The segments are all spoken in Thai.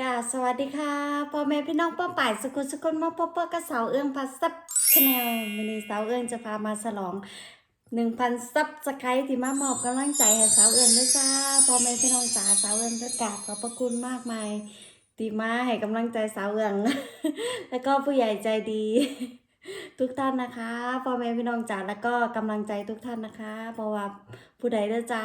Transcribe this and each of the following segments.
กาสวัสดีค่ะพ่อแม่พี่น้องป้อมป่ายสกุลสกุลมาพ่อเพื่อกระเสาเอื้องพัสซับชาแนลมินิสาวเอื้องจะพามาฉลองหนึ่งพันซับสไครต์ที่มามอบกำลังใจให้สาวเอื้องด้วยจ้าพ่อแม่พี่น้องจ๋าสาวเอื้องก็กราบขอบพระคุณมากมายที่มาให้กำลังใจสาวเอื้องแล้วก็ผู้ใหญ่ใจดี ทุกท่านนะคะพ่อแม่พี่น้องจ๋าแล้วก็กำลังใจทุกท่านนะคะ เพราะว่าผู้ใดเด้อจ้า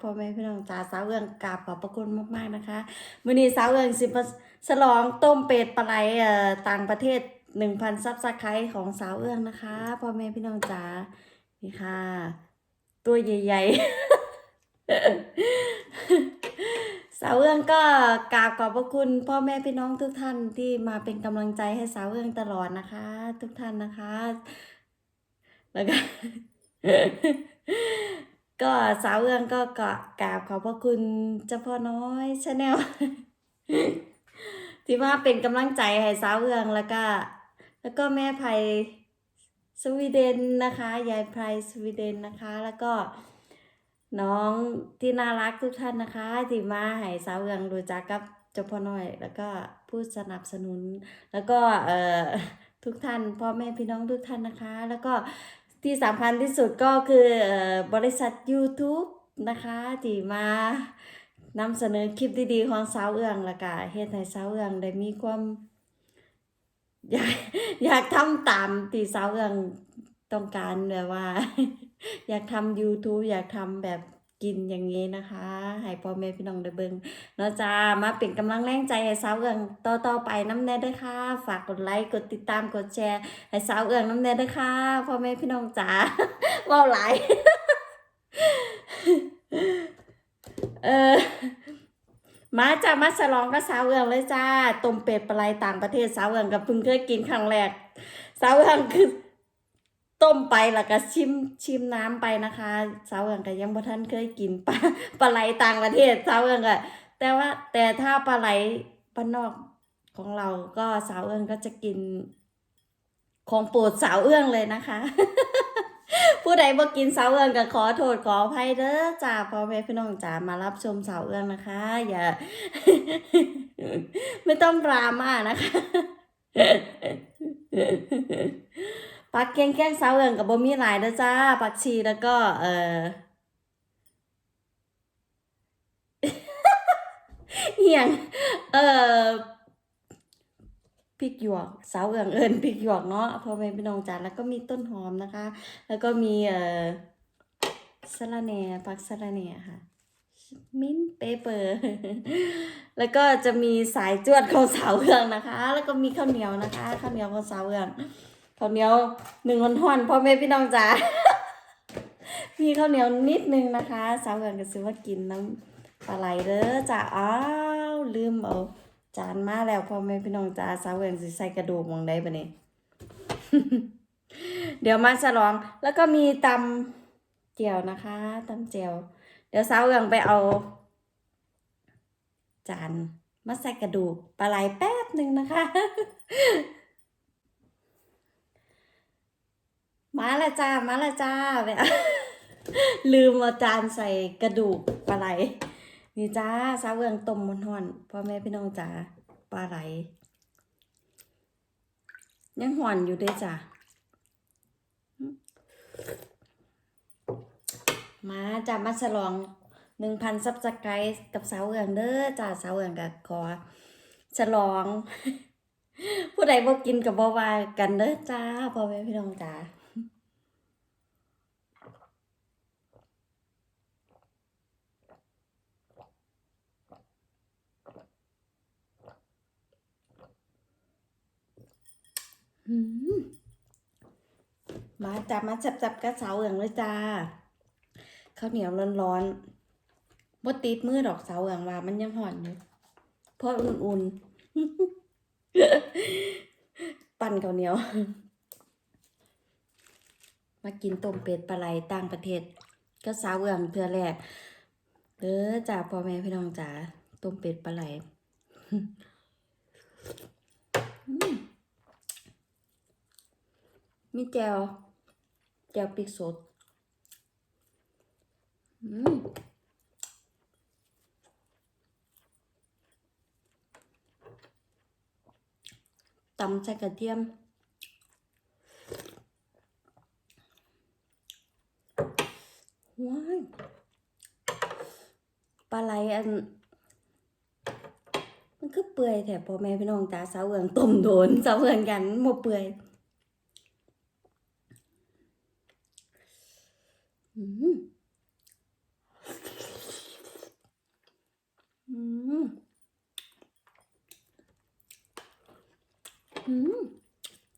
พ่อแม่พี่น้องจ๋าสาวเอื้องกราบขอบพระคุณมากๆนะคะมื่อนี้สาวเอิงสิมาฉลองต้มเป็ดปลาไหลเอ่อต่างประเทศหนึ่งพันซับสไครต์ของสาวเอื้องนะคะพ่อแม่พี่น้องจ๋านี่ค่ะ ตัวใหญ่ๆาวเอื้องก็กราบขอบพระคุณพ่อแม่พี่น้องทุกท่านที่มาเป็นกำลังใจให้สาวเอื้องตลอดนะคะ ทุกท่านนะคะ แล้วก็ก็สาวเอื้องก็กกราบขอบพระคุณเจ้าพ่อน้อยชาแนลที่มาเป็นกำลังใจให้สาวเอื้องแล้วก็ แล้วก็แม่ไพสวีเดนนะคะ ยายไพสวีเดนนะคะ แล้วก็ น้องที่น่ารักทุกท่านนะคะ ที่มาให้สาวเอื้องรู้จักกับเจ้าพ่อน้อย แล้วก็ผู้สนับสนุน แล้วก็เอ่อทุกท่านพ่อแม่พี่น้องทุกท่านนะคะ แล้วก็ที่สำคัญที่สุดก็คือเอ่อบริษัท YouTube นะคะที่มานำเสนอคลิปดีๆของสาวเอื้องล้วก็เฮ็ดให้สาวเอื้องได้มีความ อยากอยากทำตามที่สาวเอื้องต้องการแบบว่า อยากทำ YouTube อยากทำแบบกินอย่างนี้นะคะให้พ่อแม่พี่น้องได้เบิ่งเนาะจ้ามาเป็นกำลังแรงใจให้สาวเอื้องต่อๆไปน้ำแน่ด้วยค่ะ ฝากกดไลค์กดติดตามกดแชร์ให้สาวเอื้องน้ำแน่ด้วยค่ะพ่อแม่พี่น้องจ๋าว้าหลายเออมาจ้ามาฉลองกับสาวเอืองเลยจ้าต้มเป็ดปลาไหลต่างประเทศสาวเอืองกับเพิ่งเคยกินครั้งแรกสาวเอืองคือ ต้มไปแล้วก็ชิมชิมน้ำไปนะคะสาวเอืองก็ยังบ่ทันเคยกินปลาปลาไหลต่างประเทศสาวเอืองก็แต่ว่าแต่ถ้าปลาไหลบ้านนอกของเราก็สาวเอืองก็จะกิน ของโปรดสาวเอื้องเลยนะคะ ผู้ใดบ่กินสาวเอื้องก็ขอโทษขออภัยเด้อจ้าพ่อแม่พี่น้องจ๋ามารับชมสาวเอื้องนะคะ อย่า ไม่ต้องดราม่านะคะ ปักแกงแกงสาวเอื้องกับบ่มีหลายเด้อจ้าปักชีแล้วก็เออเหียงเอ่อพริกหยวกสาวเอืองเอิญพริกหยวกเนาะพ่อแม่พี่น้องจ๋าแล้วก็มีต้นหอมนะคะ แล้วก็มีเอ่อสะระแหน่ผักสะระแหน่ค่ะ มิ้นเปเปอร์ แล้วก็จะมีสายจวดของสาวเอืองนะคะ แล้วก็มีข้าวเหนียวนะคะข้าวเหนียวของสาวเอือง ข้าวเหนียวหนึ่งห่อนพ่อแม่พี่น้องจ๋ามีข้าวเหนียวนิดนึงนะคะ สาวเอื้องก็ซื้อว่ากินน้ำปลาไหลเด้อจ้าอ้าวลืมเอาจานมาแล้วพ่อแม่พี่น้องจ๋าสาวเอื้องสิใส่กระดูกมองได้ปะเนี่ยเดี๋ยวมาฉลองแล้วก็มีตำเจียวนะคะตำเจียว เดี๋ยวสาวเอืองไปเอา จานมาใส่กระดูกปลาไหลแป๊บหนึ่งนะคะ มาละจ้า มาละจ้าไปเอาลืมอาจานใส่กระดูกปลาไหลนี่จ้าสาวเอืองต้มมันห่อนพ่อแม่พี่น้องจ๋าปลาไหลยังห่อนอยู่ด้วยจ้ะมาจ้ามาฉลองหนึ่งพันซับสไครต์กับสาวเอืองเด้อจ้าสาวเอืองกับขอฉลอง ผู้ใดบ่กินกับบ่ว่ากันเด้อจ้าพ่อแม่พี่น้องจ้าอื มาจ้ามาจับๆกับสาวเอืองเลยจ้าข้าวเหนียวร้อนๆบ่ติดมือดอกเสาอย่างว่า มันยังห่อนอยู่เพราะอุ่นๆ ปั่นข้าวเหนียว มากินต้มเป็ดปลาไหลต่างประเทศก็สาวเอืองเทื่อแรกเด้อจ้าพ่อแม่พี่น้องจ๋าต้มเป็ดปลาไหล อืม มีแจวแจวพริกสดอืมตำใส่กระเทียมว้ายปลาไหลอัน มันคือเปื่อยแถบพ่อแม่พี่น้องจ้าสาวเอืองต้มโดนสาวเอืองกันหมดเปื่อย อืมอืมอืม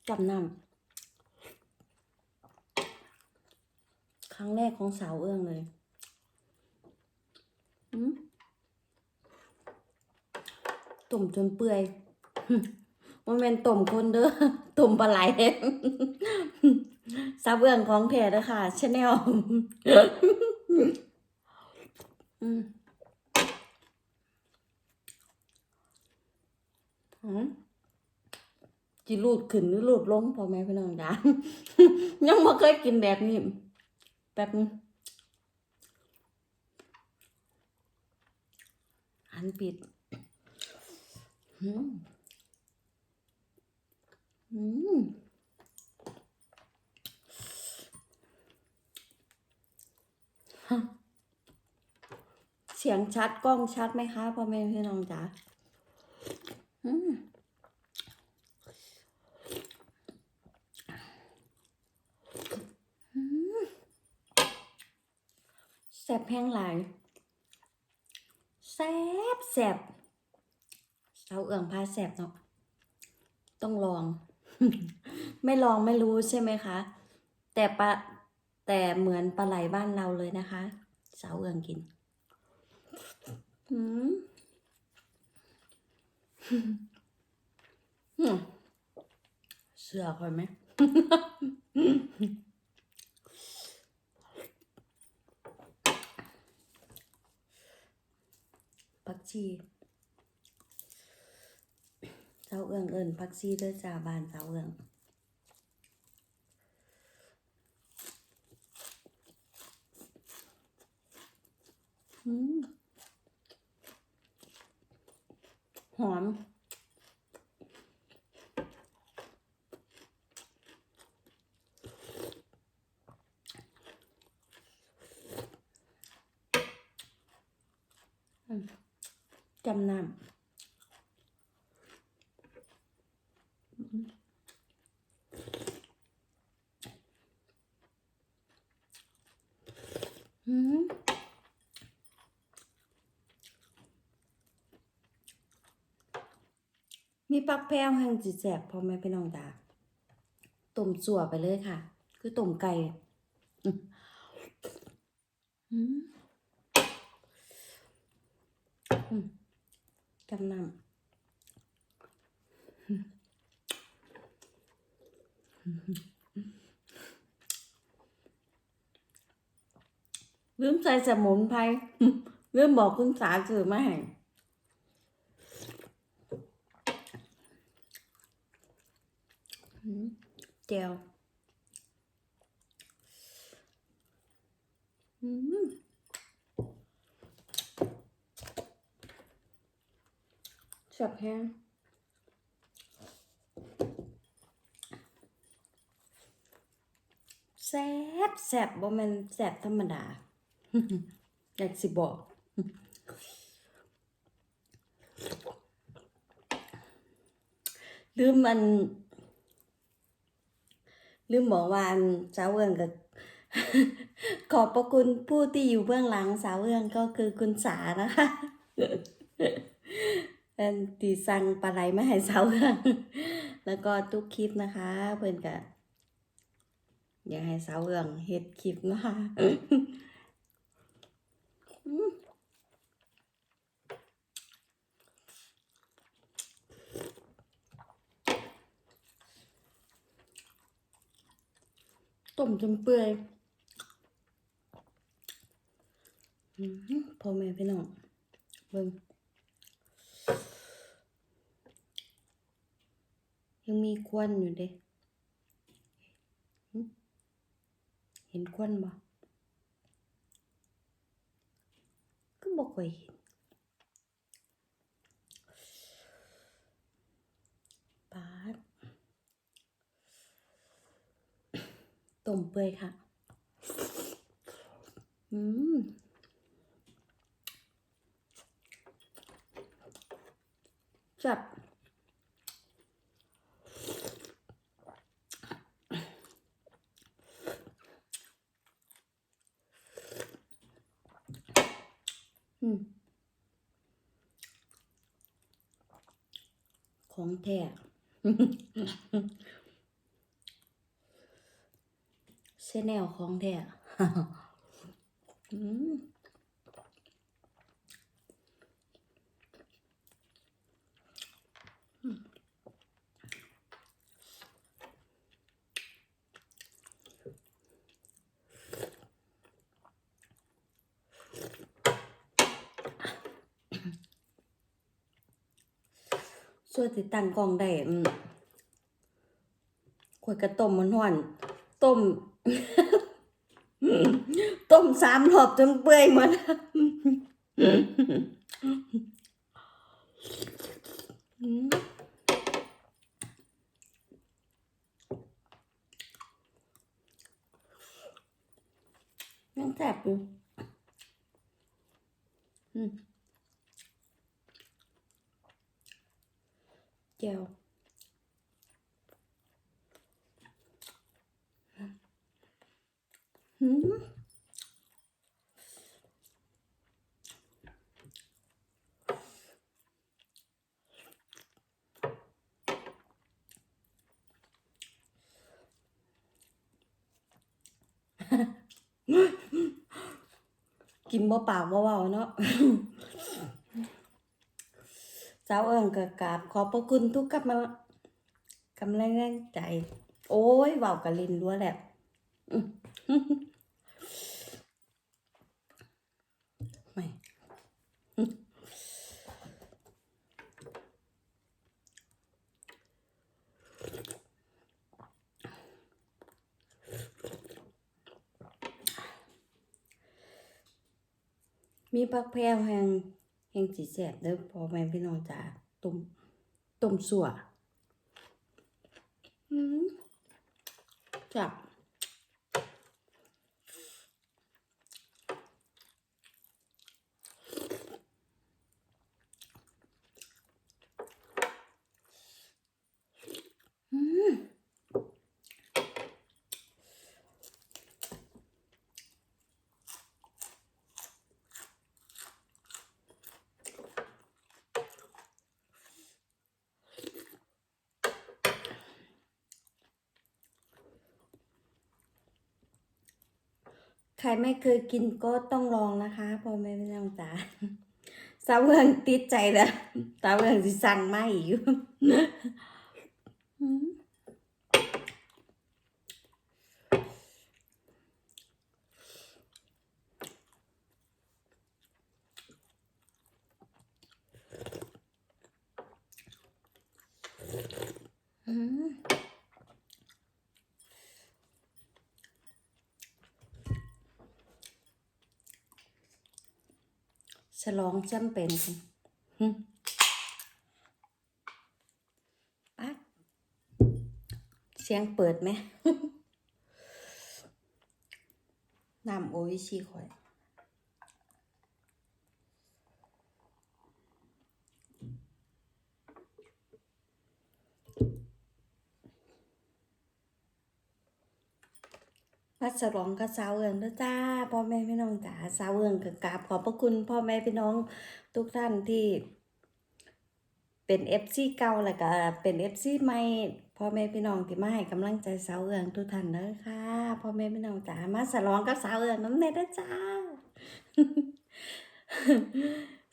จำนำครั้งแรกของสาวเอื้องเลยอืมต้มจนเปื่อยมันเป็นต้มคนเด้อต้มปลาไหล ซาเบื้องของแท้เด้อค่ะชาแนลอืมอืมจิรูดขึ้นหรือรูดลงพ่อแม่พี่น้องจ้ายังไม่เคยกินแบบนี้แป๊บนึงอันปิดอืมอืมฮะ เสียงชัดกล้องชัดไหมคะพ่อแม่พี่น้องจ๋าแซ่บแห้งหลายแซ่บแซ่บเสาเอื่องพาแสบเนาะต้องลอง ไม่ลองไม่รู้ใช่ไหมคะ แต่ปลา แต่เหมือนปลาไหลบ้านเราเลยนะคะ สาเอืองกินอืมเสือคอยไหมปักชีเจ้าเอืองเอิญพักซี่เด้อจ้าบานเจ้าเอือง หอม จำนำ อืมมี ปักแพรวแห่งจิแสบพ่อแม่พี่น้องจ้าต้มจั่วไปเลยค่ะ คือต้มไก่อืมอืมอืมจำนำลืมใส่สมุนไพรลืมบอกคุณสาสื่อมาให้อืม เจียวอืมแซ่บแห้งแซบแซบบ่แม่นแซบธรรมดา อยากสิบอกลืมมัน ลืมบอกว่าอันสาวเอืองกับขอบพระคุณผู้ที่อยู่เบื้องหลังสาวเอืองก็คือคุณสานะคะตีสั่งปลาไหลมาให้สาวเอืองแล้วก็ทุกคลิปนะคะ เพื่อนกะอยากให้สาวเอืองเฮ็ดคลิปนะคะ ต้มจนเปื่อยพ่อแม่พี่น้องเบิ่งยังมีควันอยู่เด้เห็นควันบ่ก็บ่ค่อยเห็นปาด ต้มเปื่อยค่ะ อืมจับอืมของแท้ เชแนลของแท้อืมส่วนติดตั้งกล้องได้อืมขวดกระต้มมันห่อน ต้ม ต้มสามรอบจนเปื่อยหมดยังแสบอยู่อืมแก้วอืม กินบ่ปากบ่เว้าเนาะเจ้าเอิงก็กราบขอบพระคุณทุกกำลังกำลังใจ โอ้ยเว้ากะลินรั้วแหละ ไม่มีผักแพรวแห่งแห่งสีแสบเด้อพ่อแม่พี่น้องจ๋าต้มต้มสัวอืมจับ อืมใค รไม่เคยกินก็ต้องลองนะคะพ่อแม่ไม่ต้องจ๋าสาวเมืองติดใจแล้วสาวเมืองสิสั่งมาอีก ลองจำเป็นหึปัดเสียงเปิดไหมน้ำโออิชิข่อย พัสรองกับสาวเอิงด้อจ้าพ่อแม่พี่น้องจ๋าสาวเอิงกับกราบขอบพระคุณพ่อแม่พี่น้องทุกท่านที่ เป็นเอฟซีเก่าแล้วก็เป็นเอฟซีใหม่พ่อแม่พี่น้องที่มาให้กำลังใจสาวเอิงทุกท่านเด้อค่ะพ่อแม่พี่น้องจ๋ามาสลองกับสาวเอิงน้ำเนยเด้จ้า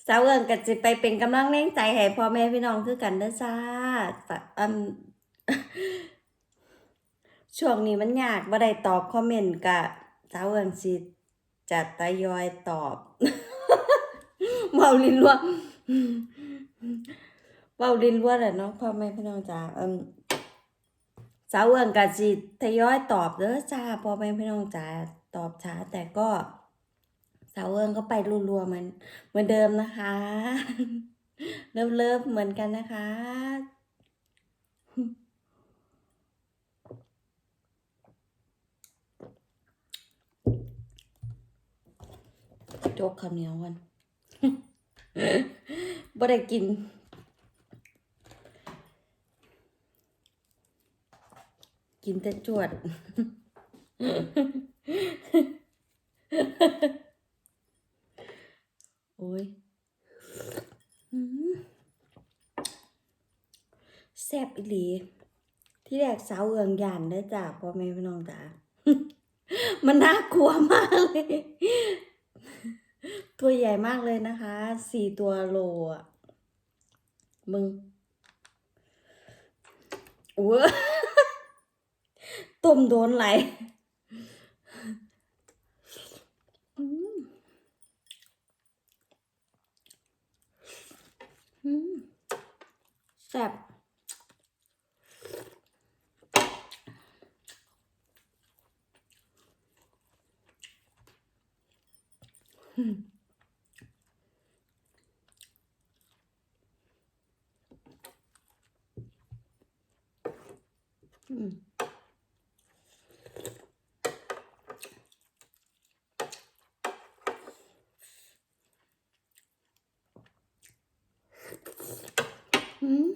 สาวเอิงก็จะไปเป็นกำลังแรงใจให้พ่อแม่พี่น้องคือกันเด้อจ้าแต่อืม ช่วงนี้มันยากบ่ได้ตอบคอมเมนต์กะสาวเอิงสิจะทยอยตอบเว้าลินรัวเว้าลินรัวแหละเนาะพ่อแม่พี่น้องจ๋าอืมสาวเอิงก็สิทยอยตอบเด้อจ้าพ่อแม่พี่น้องจ๋าตอบช้าแต่ก็สาวเอิงก็ไปรัวๆเหมือนเหมือนเดิมนะคะเลิฟๆเหมือนกันนะคะ โจกข้าวเหนียวกันบ่ได้กิน กินแต่จวด โอ้ยแซ่บอีหลี ที่แรกสาวเอืองยานได้จ้าพ่อแม่พี่น้องจ้ามันน่ากลัวมากเลย ตัวใหญ่มากเลยนะคะ สี่ตัวโลอะ มึงโอ้ยต้มโดนไหลแซ่บอืมอืมอืม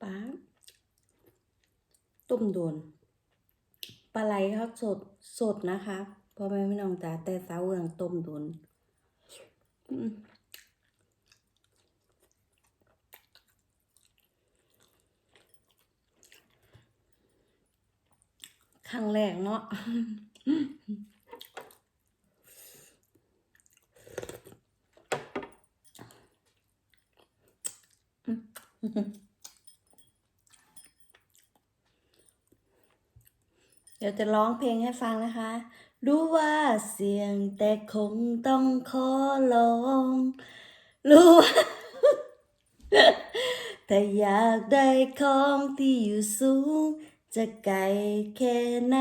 ป้า ต้มโดนปลาไหลเขาสดสดนะคะพ่อแม่พี่น้องจ๋าแต่สาวเอืองต้มโดนครั้งแรกเนาะ เดี๋ยวจะร้องเพลงให้ฟังนะคะ รู้ว่าเสียงแต่คงต้องขอลองรู้ว่าแต่อยากได้ของที่อยู่สูง จะไกลแค่ไหน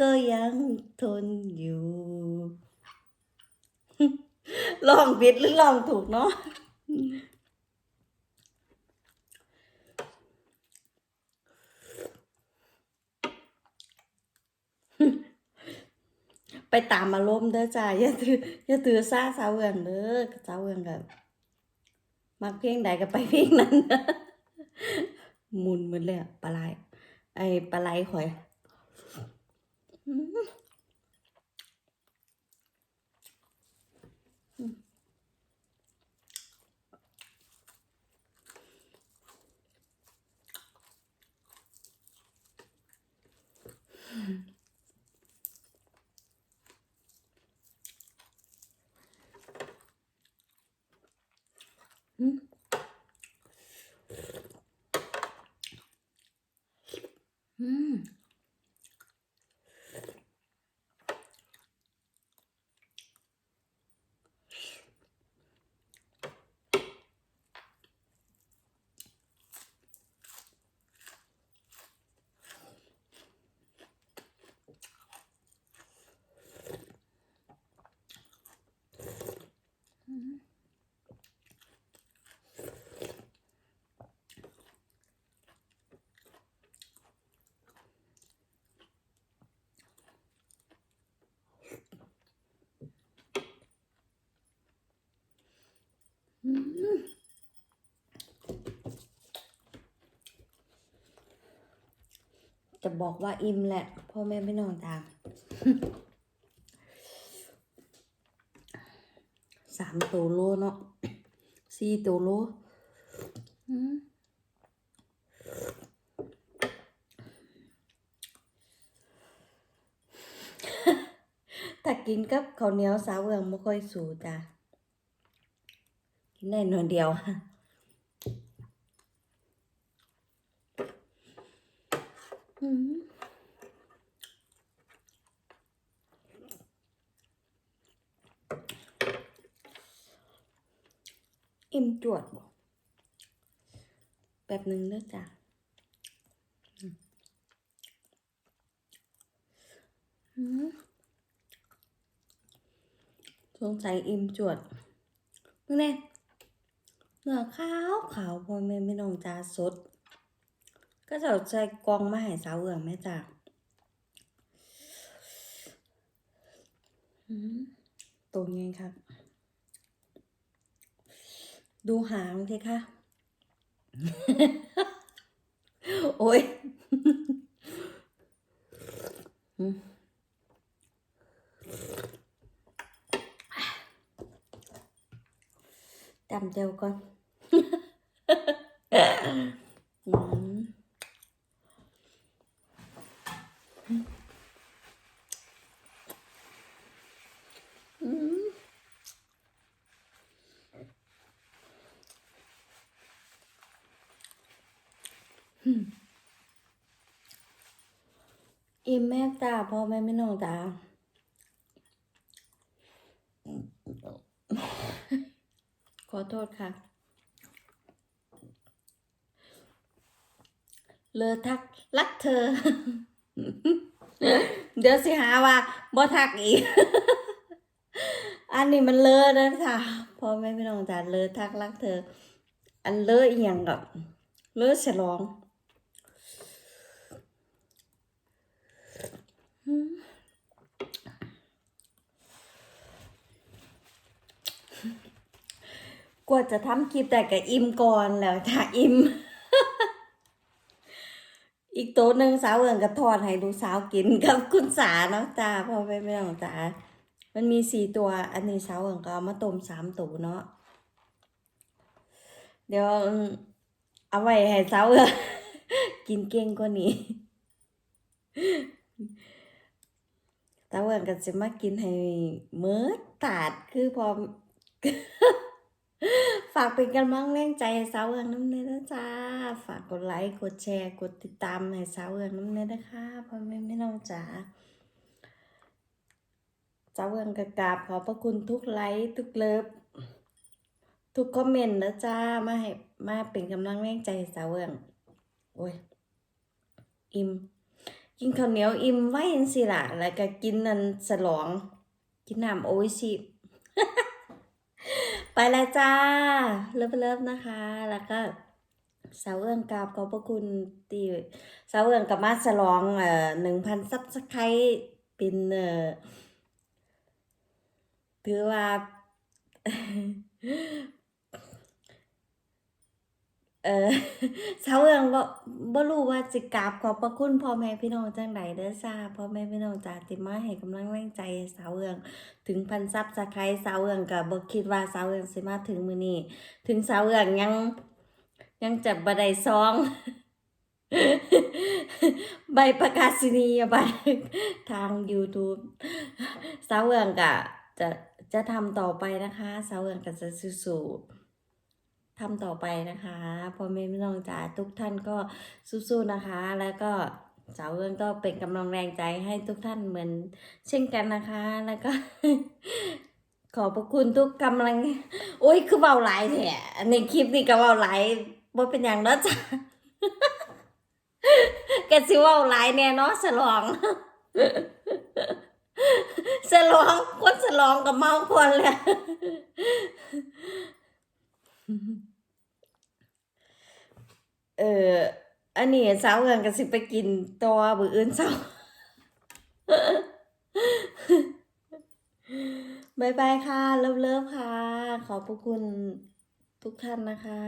ก็ยังทนอยู่ลองผิดหรือลองถูกเนาะ ไปตามอารมณ์เด้อจ้าอย่าถืออย่าถือซาสาวเอืองเด้อสาวเอืองกับมักเพียงใดก็ไปเพียงนั้นมุนเหมือนเลยอะปลาไหลไอ้ปลาไหลข่อย อืมอืม จะบอกว่าอิ่มแหละ พ่อแม่ไม่นอนตามสามตัวโลเนาะสี่ตัวโลถ้ากินกับข้าวเหนียวสาวเอืองไม่ค่อยสูจ้ะกินได้หน่อยเดียว อืมอิ่มจวดบ่แป๊บหนึ่งเด้อจ้ะสงสัยอิ่มจวดมึงเนี่ยเนื้อขาวขาวพอแม่ไม่น้องจาสด ก็จะใส่กองมาให้สาวเอืองแม่จ้าหืมตัวไงครับ ดูหางสิคะโอ้ยอืมจำเจียวก่อน อืมอืม อิ่มแม่จ้าพ่อแม่ไม่น้องจ้าขอโทษค่ะ เลอทักรักเธอ เดี๋ยวสิหาว่าบ่ทักอีก อันนี้มันเลอนะค่ะพ่อแม่พี่น้องจ๋าเลอทักรักเธอ อันเลออีหยังกับเลอฉลอง กว่าจะทำคลิปแต่ก็อิ่มก่อนแล้วจ้ะอิ่ม อีกโต๊ะหนึ่งสาวเอิงกระทอดให้ลูสาวกินกับคุณสาเนาะจ้าพ่อแม่ไม่ต้องจ้ามันมีสี่ตัว อันนี้สาวเอิงก็เอามาต้มสามตัวเนาะเดี๋ยวเอาไว้ให้สาวเอิงกินเก่งกว่านี้สาวเอิงก็จะมากินให้เมื่อตาดคือพอ ฝากเป็นกำลังแรงใจสาวเอืองน้ำเนยนะจ้า ฝากกดไลค์กดแชร์ กดติดตามให้สาวเอืองน้ำเนยนะคะพ่อแม่ไม่น้องจ๋าสาวเอืองกระกาบขอบพระคุณทุกไลค์ทุกเลิฟทุกคอมเมนต์นะจ้ามาให้มาเป็นกำลังแรงใจสาวเอืองโอ้ยอิ่มกินข้าวเหนียวอิ่มไว้ยังสิล่ะแล้วก็กินนันฉลอง กินน้ำโออิชิ แล้วจ้า เลิฟเลิฟนะคะ แล้วก็สาวเอื้องกราบขอบพระคุณตีสาวเอื้องกับมาสลองเอ่อหนึ่งพันซับสไครต์เป็นเอ่อถือว่า เออสาวเอืองบ่บ่รู้ว่าสิกราบขอบพระคุณพ่อแม่พี่น้องจังใดเด้อจ้าพ่อแม่พี่น้องจ้าที่มาให้กำลังแรงใจสาวเอือง ถึงพันซับสไครสาวเอืองกับ่คิดว่าสาวเอืองสิมาถึงมื้อนี้ถึงสาวเอืองยังยังจับบ่ได้ซอง ใบประกาศนียบัตรทาง YouTube สาวเอืองก็จะจะทำต่อไปนะคะ สาวเอืองก็จะสู้ๆ ทำต่อไปนะคะพ่อแม่พี่น้องจ๋าทุกท่านก็สู้ๆนะคะ แล้วก็สาวเอืองก็เป็นกำลังแรงใจให้ทุกท่านเหมือน เช่นกันนะคะ แล้วก็ ขอบพระคุณทุกกำลัง โอ้ยคือเบาหลายแท้ในคลิปนี้ก็เบาหลายบ่เป็นอย่างเนาะจ้ะแกสิเว้าหลแน่เนาะฉลองฉลองคนฉลองกับเมาคนเลย เอออันนี้สาวเงินก็สิไปกินตัวบืออื่นเช้าบายบายค่ะ เลิฟเลิฟค่ะ ขอบพระคุณทุกท่านนะคะ